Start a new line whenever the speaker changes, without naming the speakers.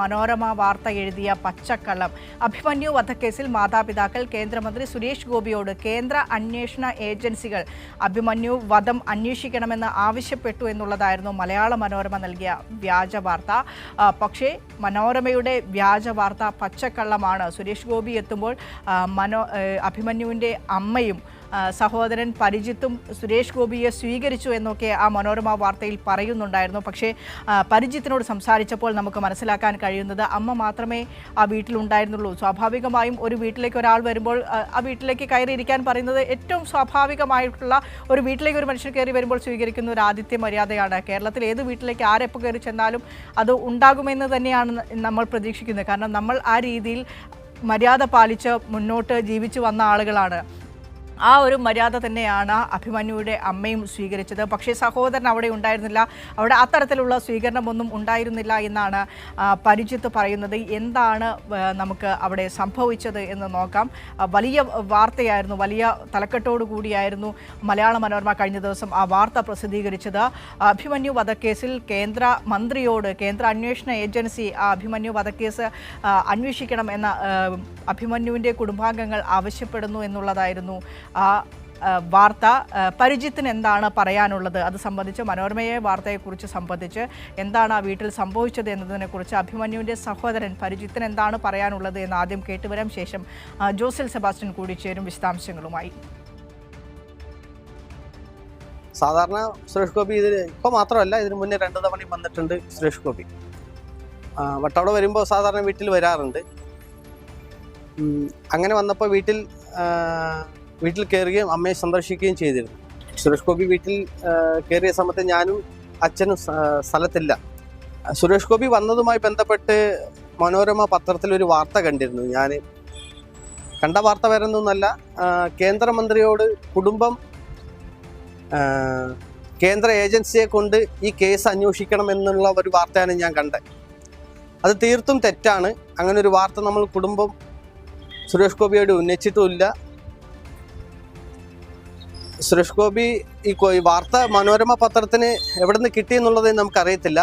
മനോരമ വാർത്ത എഴുതിയ പച്ചക്കള്ളം. അഭിമന്യു വധക്കേസിൽ മാതാപിതാക്കൾ കേന്ദ്രമന്ത്രി സുരേഷ് ഗോപിയോട് കേന്ദ്ര അന്വേഷണ ഏജൻസികൾ. അഭിമന്യു വധം അന്വേഷിക്കണമെന്ന് ആവശ്യപ്പെട്ടു എന്നുള്ളതായിരുന്നു മലയാള മനോരമ നൽകിയ വ്യാജ വാർത്ത. പക്ഷേ മനോരമയുടെ വ്യാജ വാർത്ത പച്ചക്കള്ളമാണ്. സുരേഷ് ഗോപി എത്തുമ്പോൾ മനോ അഭിമന്യുവിന്റെ അമ്മയും സഹോദരൻ പരിജിത്തും സുരേഷ് ഗോപിയെ സ്വീകരിച്ചു എന്നൊക്കെ ആ മനോരമ വാർത്തയിൽ പറയുന്നുണ്ടായിരുന്നു. പക്ഷേ പരിചിത്തിനോട് സംസാരിച്ചപ്പോൾ നമുക്ക് മനസ്സിലാക്കാൻ കഴിയുന്നത് അമ്മ മാത്രമേ ആ വീട്ടിലുണ്ടായിരുന്നുള്ളൂ. സ്വാഭാവികമായും ഒരു വീട്ടിലേക്ക് ഒരാൾ വരുമ്പോൾ ആ, വീട്ടിലേക്ക് കയറിയിരിക്കാൻ പറയുന്നത് ഏറ്റവും സ്വാഭാവികമായിട്ടുള്ള ഒരു വീട്ടിലേക്ക് ഒരു മനുഷ്യൻ കയറി വരുമ്പോൾ സ്വീകരിക്കുന്ന ഒരു ആദിത്യ മര്യാദയാണ്. കേരളത്തിൽ ഏത് വീട്ടിലേക്ക് ആരെപ്പോൾ കയറി ചെന്നാലും അത് ഉണ്ടാകുമെന്ന് തന്നെയാണ് നമ്മൾ പ്രതീക്ഷിക്കുന്നത്. കാരണം നമ്മൾ ആ രീതിയിൽ മര്യാദ പാലിച്ച് മുന്നോട്ട് ജീവിച്ചു വന്ന ആളുകളാണ്. ആ ഒരു മര്യാദ തന്നെയാണ് അഭിമന്യുയുടെ അമ്മയും സ്വീകരിച്ചത്. പക്ഷേ സഹോദരൻ അവിടെ ഉണ്ടായിരുന്നില്ല. അവിടെ അത്തരത്തിലുള്ള സ്വീകരണമൊന്നും ഉണ്ടായിരുന്നില്ല എന്നാണ് പരിചിത്ത് പറയുന്നത്. എന്താണ് നമുക്ക് അവിടെ സംഭവിച്ചത് എന്ന് നോക്കാം. വലിയ വാർത്തയായിരുന്നു വലിയ തലക്കെട്ടോടു കൂടിയായിരുന്നു മലയാള മനോരമ കഴിഞ്ഞ ദിവസം ആ വാർത്ത പ്രസിദ്ധീകരിച്ചത്. അഭിമന്യു വധക്കേസിൽ കേന്ദ്ര മന്ത്രിയോട് കേന്ദ്ര അന്വേഷണ ഏജൻസി ആ അഭിമന്യു വധക്കേസ് അന്വേഷിക്കണം എന്ന അഭിമന്യുവിന്റെ കുടുംബാംഗങ്ങൾ ആവശ്യപ്പെടുന്നു എന്നുള്ളതായിരുന്നു ആ വാർത്ത പരിജിത്തിന് എന്താണ് പറയാനുള്ളത്? അത് സംബന്ധിച്ച് മനോരമയെ വാർത്തയെക്കുറിച്ച് സംബന്ധിച്ച് എന്താണ് ആ വീട്ടിൽ സംഭവിച്ചത് എന്നതിനെക്കുറിച്ച് അഭിമന്യുവിന്റെ സഹോദരൻ പരിജിത്തിന് എന്താണ് പറയാനുള്ളത് എന്ന് ആദ്യം കേട്ടുവരാം. ശേഷം ജോസിൽ സെബാസ്റ്റ്യൻ കൂടി ചേരും വിശദാംശങ്ങളുമായി.
സാധാരണ സുരേഷ് ഗോപി ഇതിന് ഇപ്പോൾ മാത്രമല്ല ഇതിന് മുന്നേ രണ്ട് തവണയും വന്നിട്ടുണ്ട് സുരേഷ് ഗോപി. വട്ടവട വരുമ്പോൾ സാധാരണ വീട്ടിൽ വരാറുണ്ട്. അങ്ങനെ വന്നപ്പോൾ വീട്ടിൽ വീട്ടിൽ കയറുകയും അമ്മയെ സന്ദർശിക്കുകയും ചെയ്തിരുന്നു. സുരേഷ് ഗോപി വീട്ടിൽ കയറിയ സമയത്ത് ഞാനും അച്ഛനും സ്ഥലത്തില്ല. സുരേഷ് ഗോപി വന്നതുമായി ബന്ധപ്പെട്ട് മനോരമ പത്രത്തിൽ ഒരു വാർത്ത കണ്ടിരുന്നു. ഞാൻ കണ്ട വാർത്ത വരുന്നൊന്നല്ല കേന്ദ്രമന്ത്രിയോട് കുടുംബം കേന്ദ്ര ഏജൻസിയെ കൊണ്ട് ഈ കേസ് അന്വേഷിക്കണം എന്നുള്ള ഒരു വാർത്തയാണ് ഞാൻ കണ്ടത്. അത് തീർത്തും തെറ്റാണ്. അങ്ങനെ ഒരു വാർത്ത നമ്മൾ കുടുംബം സുരേഷ് ഗോപിയോട് ഉന്നയിച്ചിട്ടുമില്ല. സുരേഷ് ഗോപി ഈ വാർത്ത മനോരമ പത്രത്തിന് എവിടെ നിന്ന് കിട്ടിയെന്നുള്ളത് നമുക്കറിയത്തില്ല.